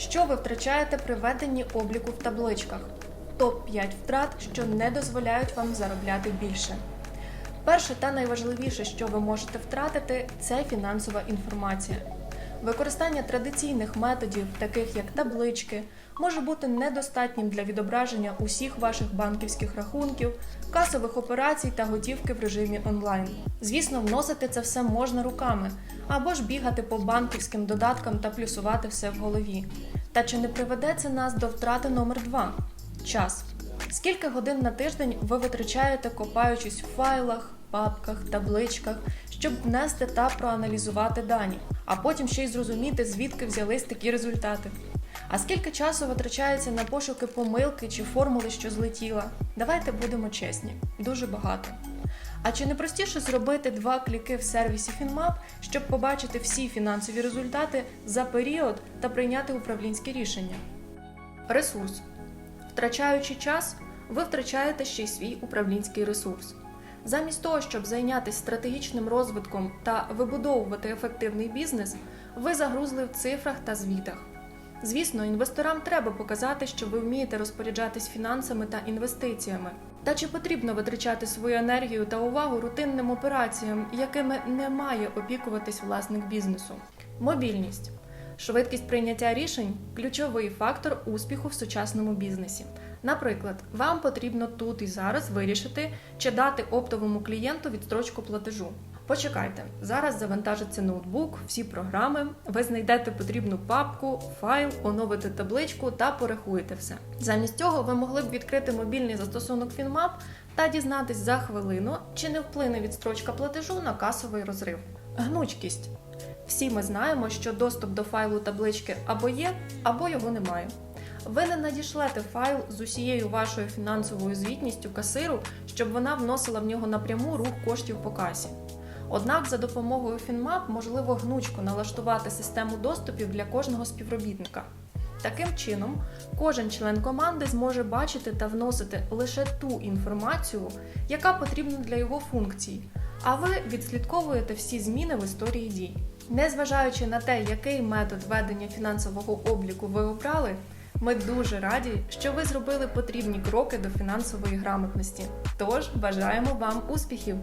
Що ви втрачаєте при веденні обліку в табличках? Топ-5 втрат, що не дозволяють вам заробляти більше. Перше та найважливіше, що ви можете втратити, це фінансова інформація. Використання традиційних методів, таких як таблички, може бути недостатнім для відображення усіх ваших банківських рахунків, касових операцій та готівки в режимі онлайн. Звісно, вносити це все можна руками або ж бігати по банківським додаткам та плюсувати все в голові. Та чи не приведе це нас до втрати номер 2 час? Скільки годин на тиждень ви витрачаєте, копаючись в файлах, папках, табличках, щоб внести та проаналізувати дані, а потім ще й зрозуміти, звідки взялись такі результати? А скільки часу витрачається на пошуки помилки чи формули, що злетіла? Давайте будемо чесні, дуже багато. А чи не простіше зробити два кліки в сервісі FinMap, щоб побачити всі фінансові результати за період та прийняти управлінське рішення? Ресурс. Втрачаючи час, ви втрачаєте ще й свій управлінський ресурс. Замість того, щоб зайнятися стратегічним розвитком та вибудовувати ефективний бізнес, ви загрузли в цифрах та звітах. Звісно, інвесторам треба показати, що ви вмієте розпоряджатись фінансами та інвестиціями. Та чи потрібно витрачати свою енергію та увагу рутинним операціям, якими не має опікуватись власник бізнесу? Мобільність. Швидкість прийняття рішень ключовий фактор успіху в сучасному бізнесі. Наприклад, вам потрібно тут і зараз вирішити, чи дати оптовому клієнту відстрочку платежу. Почекайте, зараз завантажиться ноутбук, всі програми, ви знайдете потрібну папку, файл, оновите табличку та порахуєте все. Замість цього ви могли б відкрити мобільний застосунок FinMap та дізнатись за хвилину, чи не вплине відстрочка платежу на касовий розрив. Гнучкість. Всі ми знаємо, що доступ до файлу таблички або є, або його немає. Ви не надішлете файл з усією вашою фінансовою звітністю касиру, щоб вона вносила в нього напряму рух коштів по касі. Однак за допомогою FinMap можливо гнучко налаштувати систему доступів для кожного співробітника. Таким чином, кожен член команди зможе бачити та вносити лише ту інформацію, яка потрібна для його функцій, а ви відслідковуєте всі зміни в історії дій. Незважаючи на те, який метод ведення фінансового обліку ви обрали, ми дуже раді, що ви зробили потрібні кроки до фінансової грамотності. Тож бажаємо вам успіхів!